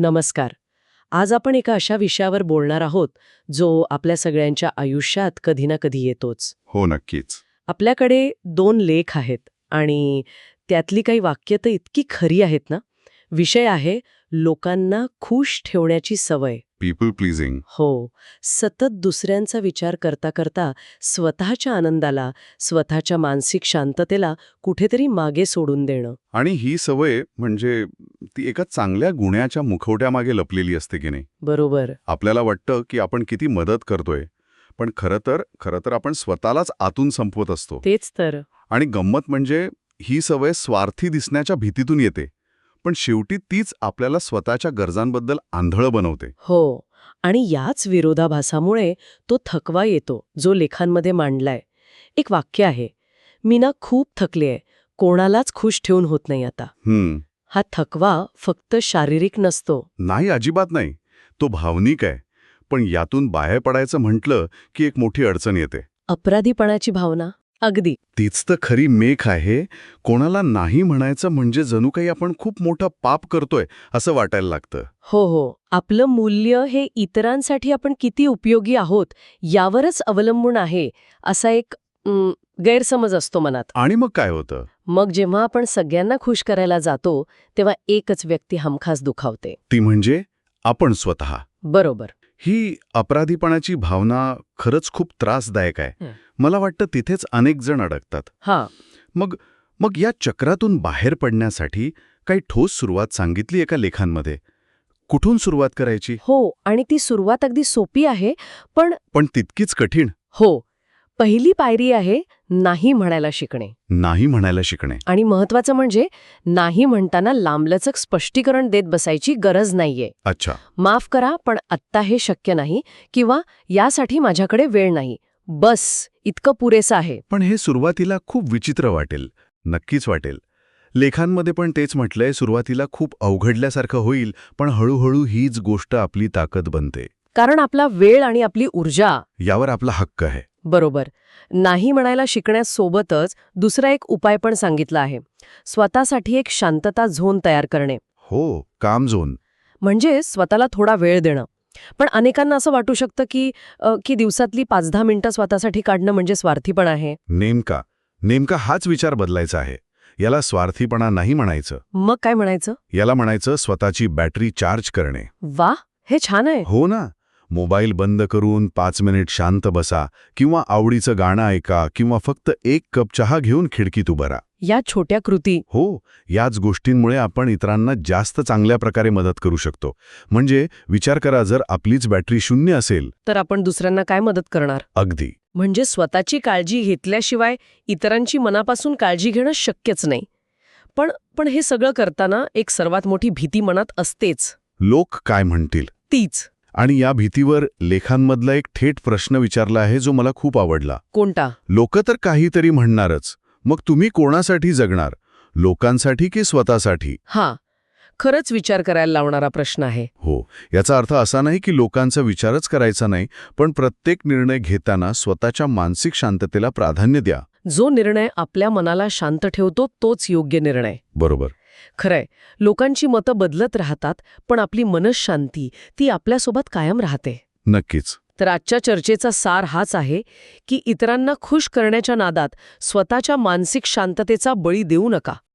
नमस्कार. आज आपण एका अशा विषयावर बोलणार आहोत जो आपल्या सगळ्यांच्या आयुष्यात कधी ना कधी येतोच. हो नक्कीच. आपल्याकडे दोन लेख आहेत आणि त्यातली काही वाक्य तर इतकी खरी आहेत ना? विषय आहे लोकांना खुश ठेवण्याची सवय. पीपल प्लीजिंग हो. सतत दुसऱ्यांचा विचार करता करता स्वतःच्या आनंदाला स्वतःच्या मानसिक शांततेला कुठेतरी मागे सोडून देणं. आणि ही सवय म्हणजे ती एका चांगल्या गुन्ह्याच्या मुखवट्यामागे लपलेली असते की नाही? बरोबर. आपल्याला वाटतं की आपण किती मदत करतोय पण खरं तर खरं तर आपण स्वतःलाच आतून संपवत असतो. तेच तर. आणि गंमत म्हणजे ही सवय स्वार्थी दिसण्याच्या भीतीतून येते. पण शेवटी तीच आपल्याला स्वतःच्या गरजांबद्दल आंधळं बनवते. हो आणि याच विरोधाभासामुळे तो थकवा येतो जो लेखांमध्ये मांडलाय. एक वाक्य आहे मी ना खूप थकले आहे कोणालाच खुश ठेवून होत नाही आता. हम्म. हा थकवा फक्त शारीरिक नसतो. नाही अजिबात नाही. तो भावनिक आहे. पण यातून बाहेर पडायचं म्हटलं की एक मोठी अडचण येते. अपराधीपणाची भावना? अगदी. तीच तर खरी मेख आहे. कोणाला नाही म्हणायचं म्हणजे जणू काही आपण खूप मोठं पाप करतोय असं वाटायला लागतं. हो हो. आपलं मूल्य हे इतरांसाठी आपण किती उपयोगी आहोत यावरच अवलंबून आहे असा एक गैरसमज असतो मनात. आणि मग काय होतं? मग जेव्हा आपण सगळ्यांना खुश करायला जातो तेव्हा एकच व्यक्ती हमखास दुखावते. ती म्हणजे आपण स्वतः. बरोबर. ही अपराधीपणाची भावना खरंच खूप त्रासदायक आहे. मला वाटतं तिथेच अनेक जण अडकतात. हा. मग मग या चक्रातून बाहेर पडण्यासाठी काही ठोस सुरुवात सांगितली एका लेखांमध्ये. कुठून सुरुवात करायची? हो आणि ती सुरुवात अगदी सोपी आहे पण पण तितकीच कठीण. हो पहिली पायरी आहे नाही म्हणायला शिकणे. नाही म्हणायला शिकणे. आणि महत्वाचं म्हणजे नाही म्हणताना लांबलचक स्पष्टीकरण देत बसायची गरज नाहीये. अच्छा. माफ करा पण आत्ता हे शक्य नाही किंवा यासाठी माझ्याकडे वेळ नाही. बस इतकं पुरेसं आहे. पण हे सुरुवातीला खूप विचित्र वाटेल नक्कीच वाटेल. लेखांमध्ये पण तेच म्हटलंय सुरुवातीला खूप अवघडल्यासारखं होईल पण हळूहळू हीच गोष्ट आपली ताकद बनते. कारण आपला वेळ आणि आपली ऊर्जा यावर आपला हक्क आहे. बरोबर. नाही म्हणायला शिकण्यासोबतच दुसरा एक उपाय पण सांगितला आहे. स्वतःसाठी एक शांतता झोन तयार करणे. हो काम झोन. म्हणजे स्वतःला थोडा वेळ देणं. पण अनेकांना असं वाटू शकतं की अ, की दिवसातली पाच दहा मिनिटं स्वतःसाठी काढणं म्हणजे स्वार्थीपण आहे. नेमका नेमका हाच विचार बदलायचा आहे. याला स्वार्थीपणा नाही म्हणायचं. मग काय म्हणायचं? याला म्हणायचं स्वतःची बॅटरी चार्ज करणे. वा हे छान आहे. हो ना. मोबाईल बंद करून पाच मिनिट शांत बसा किंवा आवडीचं गाणं ऐका किंवा फक्त एक कप चहा घेऊन खिडकीत उभं राहा. या छोट्या कृती. हो याच गोष्टींमुळे आपण इतरांना जास्त चांगल्या प्रकारे मदत करू शकतो. म्हणजे विचार करा जर आपलीच बॅटरी शून्य असेल. तर आपण दुसऱ्यांना काय मदत करणार? अगदी. म्हणजे स्वतःची काळजी घेतल्याशिवाय इतरांची मनापासून काळजी घेणं शक्यच नाही. पण पण हे सगळं करताना एक सर्वात मोठी भीती मनात असतेच. लोक काय म्हणतील? तीच. आणि या भीतीवर लेखांमधला एक थेट प्रश्न विचारला आहे जो मला खूप आवडला. कोणता? लोक तर काहीतरी म्हणणारच. मग तुम्ही कोणासाठी जगणार? लोकांसाठी की स्वतःसाठी? हा खरंच विचार करायला लावणारा प्रश्न आहे. हो याचा अर्थ असा नाही की लोकांचा विचारच करायचा नाही पण प्रत्येक निर्णय घेताना स्वतःच्या मानसिक शांततेला प्राधान्य द्या. जो निर्णय आपल्या मनाला शांत ठेवतो तोच योग्य निर्णय. बरोबर. खरंय लोकांची मतं बदलत राहतात पण आपली मनशांती ती आपल्यासोबत कायम राहते. नक्कीच. तर आजच्या चर्चेचा सार हाच आहे की इतरांना खुश करण्याच्या नादात स्वतःच्या मानसिक शांततेचा बळी देऊ नका.